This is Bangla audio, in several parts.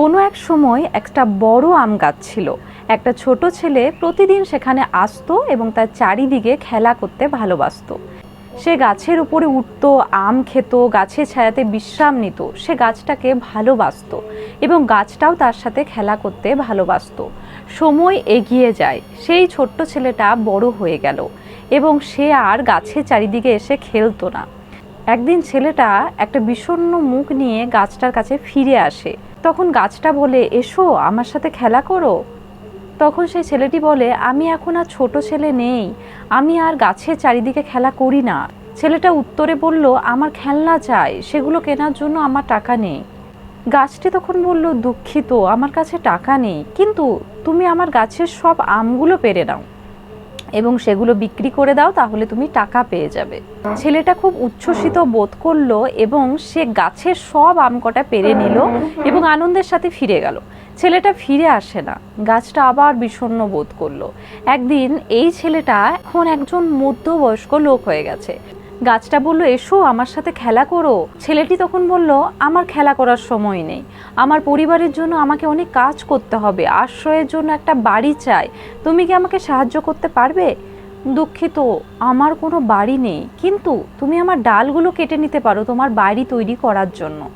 কোনো এক সময় একটা বড় আম গাছ ছিল। একটা ছোট ছেলে প্রতিদিন সেখানে আসতো এবং তার চারিদিকে খেলা করতে ভালোবাসতো। সে গাছের উপরে উঠতো, আম খেত, গাছের ছায়াতে বিশ্রাম নিত, সে গাছটাকে ভালোবাসত এবং গাছটাও তার সাথে খেলা করতে ভালোবাসতো। সময় এগিয়ে যায়, সেই ছোট্ট ছেলেটা বড় হয়ে গেল এবং সে আর গাছের চারিদিকে এসে খেলতো না। একদিন ছেলেটা একটা বিষণ্ণ মুখ নিয়ে গাছটার কাছে ফিরে আসে তখন গাছটা বলে, এসো, আমার সাথে খেলা করো। তখন সেই ছেলেটি বলে, আমি এখন আর ছোট ছেলে নেই। আমি আর গাছের চারিদিকে খেলা করি না। ছেলেটা উত্তরে বলল, আমার খেলনা চাই, সেগুলো কেনার জন্য আমার টাকা নেই। গাছটি তখন বলল, দুঃখিত, আমার কাছে টাকা নেই। কিন্তু তুমি আমার গাছের সব আমগুলো পেরে নাও। এবং সেগুলো বিক্রি করে দাও, তাহলে তুমি টাকা পেয়ে যাবে। ছেলেটা খুব উচ্ছ্বসিত বোধ করল এবং সে গাছের সব আম কটা পেরে নিল এবং আনন্দের সাথে ফিরে গেল। ছেলেটা ফিরে আসে না। গাছটা আবার বিষণ্ণ বোধ করল। একদিন এই ছেলেটা এখন একজন মধ্যবয়স্ক লোক হয়ে গেছে। গাছটা বলল, এসো, আমার সাথে খেলা করো। ছেলেটি তখন বলল, আমার খেলা করার সময় নেই। আমার পরিবারের জন্য আমাকে অনেক কাজ করতে হবে। আশ্রয়ের জন্য একটা বাড়ি চাই। তুমি কি আমাকে সাহায্য করতে পারবে? দুঃখিত, আমার কোনো বাড়ি নেই। কিন্তু তুমি আমার ডালগুলো কেটে নিতে পারো তোমার বাড়ি তৈরি করার জন্য।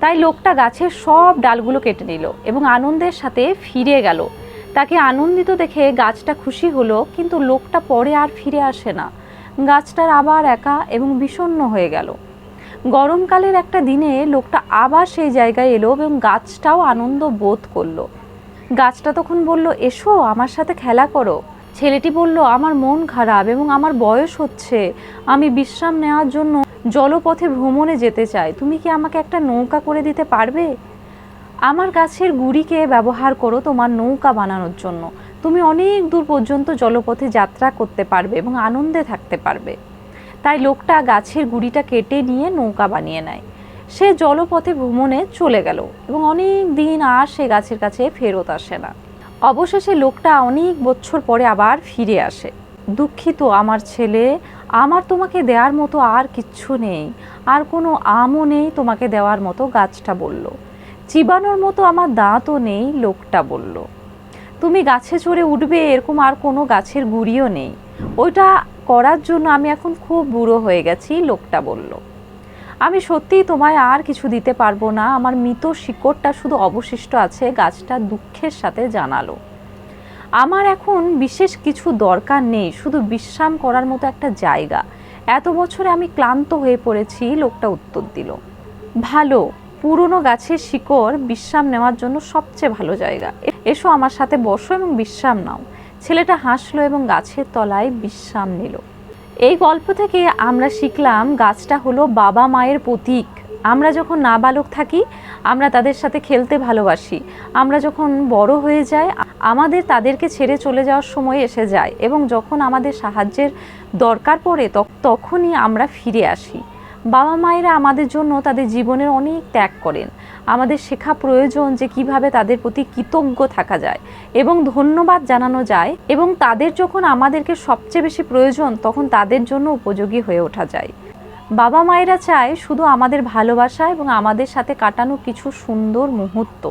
তাই লোকটা গাছের সব ডালগুলো কেটে নিল এবং আনন্দের সাথে ফিরে গেল। তাকে আনন্দিত দেখে গাছটা খুশি হলো, কিন্তু লোকটা পরে আর ফিরে আসে না। গাছটার আবার একা এবং বিষণ্ণ হয়ে গেল। গরমকালের একটা দিনে লোকটা আবার সেই জায়গায় এলো এবং গাছটাও আনন্দ বোধ করল। গাছটা তখন বলল, এসো, আমার সাথে খেলা করো। ছেলেটি বলল, আমার মন খারাপ এবং আমার বয়স হচ্ছে। আমি বিশ্রাম নেওয়ার জন্য জলপথে ভ্রমণে যেতে চাই। তুমি কি আমাকে একটা নৌকা করে দিতে পারবে? আমার গাছের গুড়িকে ব্যবহার করো তোমার নৌকা বানানোর জন্য। তুমি অনেক দূর পর্যন্ত জলপথে যাত্রা করতে পারবে এবং আনন্দে থাকতে পারবে। তাই লোকটা গাছের গুড়িটা কেটে নিয়ে নৌকা বানিয়ে নেয়। সে জলপথে ভ্রমণে চলে গেল এবং অনেক দিন আর সে গাছের কাছে ফেরত আসে না। অবশেষে লোকটা অনেক বছর পরে আবার ফিরে আসে। দুঃখিত আমার ছেলে, আমার তোমাকে দেওয়ার মতো আর কিচ্ছু নেই। আর কোনো আমও নেই তোমাকে দেওয়ার মতো, গাছটা বলল। চিবানোর মতো আমার দাঁতও নেই, লোকটা বলল। তুমি গাছে চড়ে উঠবে, এরকম আর কোনো গাছের গুড়িও নেই। ওইটা করার জন্য আমি এখন খুব বুড়ো হয়ে গেছি, লোকটা বলল। আমি সত্যিই তোমায় আর কিছু দিতে পারব না, আমার মৃত শিকড়টা শুধু অবশিষ্ট আছে, গাছটা দুঃখের সাথে জানালো। আমার এখন বিশেষ কিছু দরকার নেই, শুধু বিশ্রাম করার মতো একটা জায়গা। এত বছরে আমি ক্লান্ত হয়ে পড়েছি, লোকটা উত্তর দিল। ভালো, পুরনো গাছের শিকড় বিশ্রাম নেওয়ার জন্য সবচেয়ে ভালো জায়গা। এসো আমার সাথে বসো এবং বিশ্রাম নাও। ছেলেটা হাসলো এবং গাছের তলায় বিশ্রাম নিল। এই গল্প থেকে আমরা শিখলাম গাছটা হলো বাবা মায়ের প্রতীক। আমরা যখন নাবালক থাকি, আমরা তাদের সাথে খেলতে ভালোবাসি। আমরা যখন বড় হয়ে যাই, আমাদের তাদেরকে ছেড়ে চলে যাওয়ার সময় এসে যায় এবং যখন আমাদের সাহায্যের দরকার পড়ে, তখ- তখনই আমরা ফিরে আসি। বাবা মায়েরা আমাদের জন্য তাদের জীবনের অনেক ত্যাগ করেন। আমাদের শেখা প্রয়োজন যে কীভাবে তাদের প্রতি কৃতজ্ঞ থাকা যায় এবং ধন্যবাদ জানানো যায় এবং তাদের যখন আমাদেরকে সবচেয়ে বেশি প্রয়োজন তখন তাদের জন্য উপযোগী হয়ে ওঠা যায়। বাবা মায়েরা চায় শুধু আমাদের ভালোবাসা এবং আমাদের সাথে কাটানো কিছু সুন্দর মুহূর্ত।